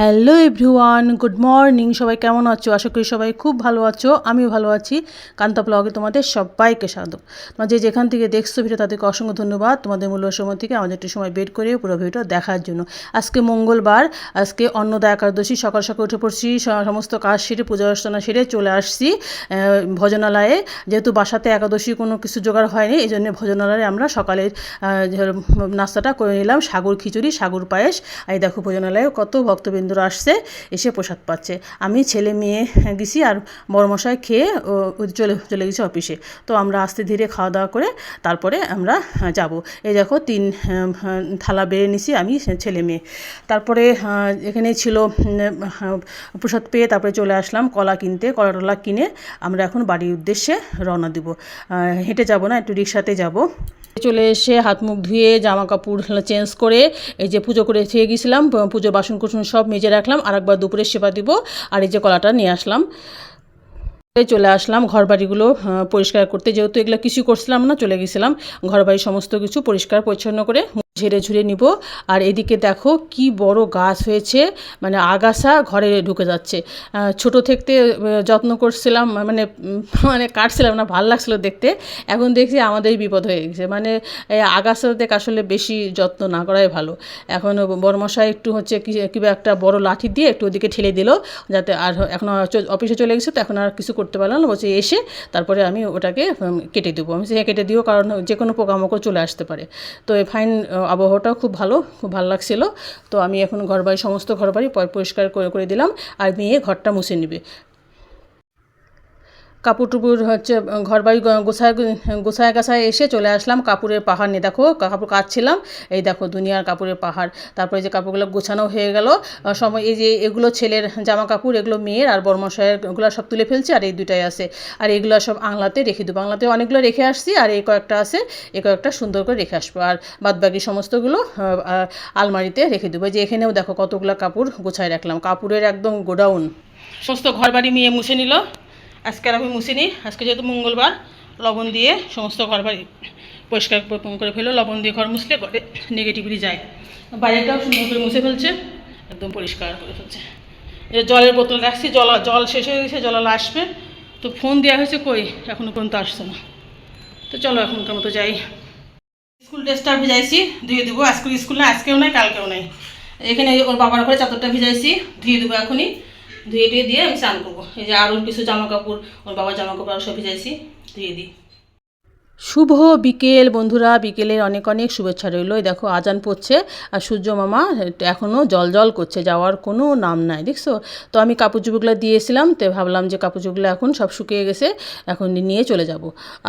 Hello everyone, good morning. সবাই কেমন আছো? আশা করি সবাই খুব ভালো আছো। আমিও ভালো আছি। কান্তা ব্লগে তোমাদের সবাইকে স্বাগত। তোমার যে যেখান থেকে দেখছ ভিডিও তাদেরকে অসংখ্য ধন্যবাদ। তোমাদের মূল্য সময় থেকে আমাদের একটু সময় বের করে পুরো ভিডিওটা দেখার জন্য। আজকে মঙ্গলবার, আজকে অন্নদা একাদশী, সকাল সকাল উঠে পড়ছি সমস্ত কাজ সেরে, পূজা অর্চনা সেরে চলে আসছি ভজনালয়ে। যেহেতু বাসাতে একাদশী কোনো কিছু জোগাড় হয়নি, এই জন্য ভজনালয়ে আমরা সকালে নাস্তাটা করে নিলাম সাগর খিচুড়ি সাগর পায়েস। এই দেখো ভোজনালয়ে কত ভক্তবৃন্দরা আসছে, এসে প্রসাদ পাচ্ছে। আমি ছেলে মেয়ে গেছি আর বড়মশাই খেয়ে চলে চলে গেছি অফিসে। তো আমরা আস্তে ধীরে খাওয়া দাওয়া করে তারপরে আমরা যাব। এই দেখো তিন থালা বেড়ে নিছি আমি ছেলে মেয়ে। তারপরে এখানে ছিল প্রসাদ পেয়ে তারপরে চলে আসলাম কলা কিনতে কলা টলা কিনে আমরা এখন বাড়ির উদ্দেশ্যে রওনা দিব। হেঁটে যাব না, একটু রিক্সাতে যাব। চলে এসে হাত মুখ ধুয়ে জামা কাপড় চেঞ্জ করে এই যে পুজো করে খেয়ে গেছিলাম, পুজো বাসন কুসন সব মেজে রাখলাম আর একবার দুপুরে সেবা দিব। আর এই যে কলাটা নিয়ে আসলাম। চলে আসলাম ঘর বাড়িগুলো পরিষ্কার করতে। যেহেতু এগুলো কিছু করছিলাম না, চলে গেছিলাম। ঘর বাড়ি সমস্ত কিছু পরিষ্কার, পরিচ্ছন্ন করে ঝেড়ে ঝুড়ে নিব। আর এদিকে দেখো কি বড় গাছ হয়েছে মানে আগাছা ঘরে ঢুকে যাচ্ছে। ছোট থেকে যত্ন করছিলাম মানে মানে কাটছিলাম না ভালো লাগছিল দেখতে। এখন দেখছি আমাদেরই বিপদ হয়ে গেছে। মানে আগাছা থেকে আসলে বেশি যত্ন না করাই ভালো। এখন বড়মশাই একটু হচ্ছে কি একটা বড় লাঠি দিয়ে একটু ওদিকে ঠেলে দিল যাতে আর এখন অফিসে চলে গেছে তো এখন আর কিছু করতে পারলাম না। বলছে এসে তারপরে আমি ওটাকে কেটে দেবো। আমি বলছি, হ্যাঁ কেটে দিও কারণ যে কোনো পোকামাকড় চলে আসতে পারে। তো ফাইন আবহাওয়াটাও খুব ভালো খুব ভালো লাগছিল। তো আমি এখন ঘর বাড়ি সমস্ত ঘর বাড়ি পরিষ্কার করে করে দিলাম। আর মেয়ে ঘরটা মুছে নেবে। কাপড় টুপুর হচ্ছে ঘর বাড়ি গ- গোছায় গোছায় এসে চলে আসলাম কাপড়ের পাহাড় নিয়ে। দেখো, কাপড় কাচ্ছিলাম এই দেখো দুনিয়ার কাপড়ের পাহাড়। তারপরে যে কাপড়গুলো গোছানো হয়ে গেল সময় এই যে এগুলো ছেলের জামা কাপড় এগুলো মেয়ের আর বর্মশায়ের এগুলো সব তুলে ফেলছি আর এই দুটাই আছে। আর এগুলো সব আংলাতে রেখে দেবো। আংলাতে অনেকগুলো রেখে আসছি আর এই কয়েকটা আছে, এই কয়েকটা সুন্দর করে রেখে আসব। আর বাদবাকি সমস্তগুলো আলমারিতে রেখে দেবো। যে এখানেও দেখো কতগুলো কাপড় গোছায় রাখলাম। কাপড়ের একদম গোডাউন। সমস্ত ঘর বাড়ি মেয়ে মুছে নিল। আজকে আর আমি মুছিনি। আজকে যেহেতু মঙ্গলবার, লবণ দিয়ে সমস্ত ঘর বাড়ি পরিষ্কার করে ফেলো লবণ দিয়ে ঘর মুছলে ঘরে নেগেটিভিটি যায়। বাইরেটাও সুন্দর করে মুছে ফেলছে, একদম পরিষ্কার করে ফেলছে। এই জলের বোতল রাখছি, জল জল শেষ হয়ে গেছে, জল আসবে। তো ফোন দেওয়া হয়েছে কই? এখনও পর্যন্ত আসছে না। তো চলো এখনকার মতো যাই। স্কুল ড্রেসটা ভিজাইছি, ধুয়ে দেবো। আজকে স্কুল না, আজকেও নাই, কালকেও নাই। এখানে ওর বাবার ঘরে চাদরটা ভিজাইছি, ধুয়ে দেবো এখনই। ধুয়ে টুয়ে দিয়ে আমি স্নান করব। এই যে আরও কিছু জামা কাপড় ওর বাবার জামা কাপড় আরও সব ভিজাইছি, ধুয়ে দিই। শুভ বিকেল, বন্ধুরা। বিকেলের অনেক অনেক শুভেচ্ছা রইল। দেখো, আজান পড়ছে আর সূর্য মামা এখনও জল জল করছে, যাওয়ার কোনো নাম নাই, দেখছ? তো আমি কাপড় চুপড়গুলো দিয়েছিলাম তো ভাবলাম যে কাপড় চুপগুলো এখন সব শুকিয়ে গেছে, এখন নিয়ে চলে যাব।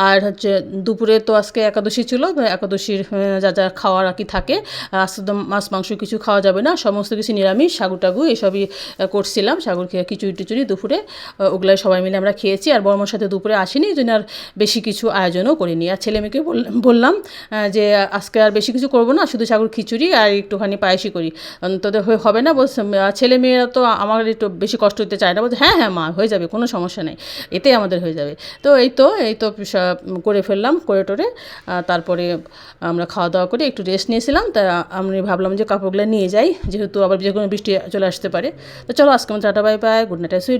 আর হচ্ছে দুপুরে তো আজকে একাদশী ছিল একাদশীর যা যা খাওয়ার আর কি থাকে আজকে তো মাছ, মাংস কিছু খাওয়া যাবে না, সমস্ত কিছু নিরামিষ, সাগু টাগু, এসবই করছিলাম সাগুর খেয়ে খিচুড়ি টিচুড়ি দুপুরে ওগুলাই সবাই মিলে আমরা খেয়েছি, আর বর্মার সাথে দুপুরে আসিনি, এই জন্য আর বেশি কিছু আয়োজনও করিনি। আর ছেলে মেয়েকে বললাম যে আজকে আর বেশি কিছু করব না, শুধু সাগুর খিচুড়ি আর একটুখানি পায়েসই করি। তোদের হয়ে- হবে না, বলছে ছেলে মেয়েরা তো আমার একটু বেশি কষ্ট হতে চায় না, বলছে হ্যাঁ হ্যাঁ মা, হয়ে যাবে, কোনো সমস্যা নেই, এতেই আমাদের হয়ে যাবে। তো এই তো এই তো করে ফেললাম, করে টোরে তারপরে আমরা খাওয়া দাওয়া করে একটু রেস্ট নিয়েছিলাম, তা আমি ভাবলাম যে কাপড়গুলো নিয়ে যাই, যেহেতু আবার যে কোনো বৃষ্টি চলে আসতে পারে। তো চলো আজকে আমার tata, bye bye good night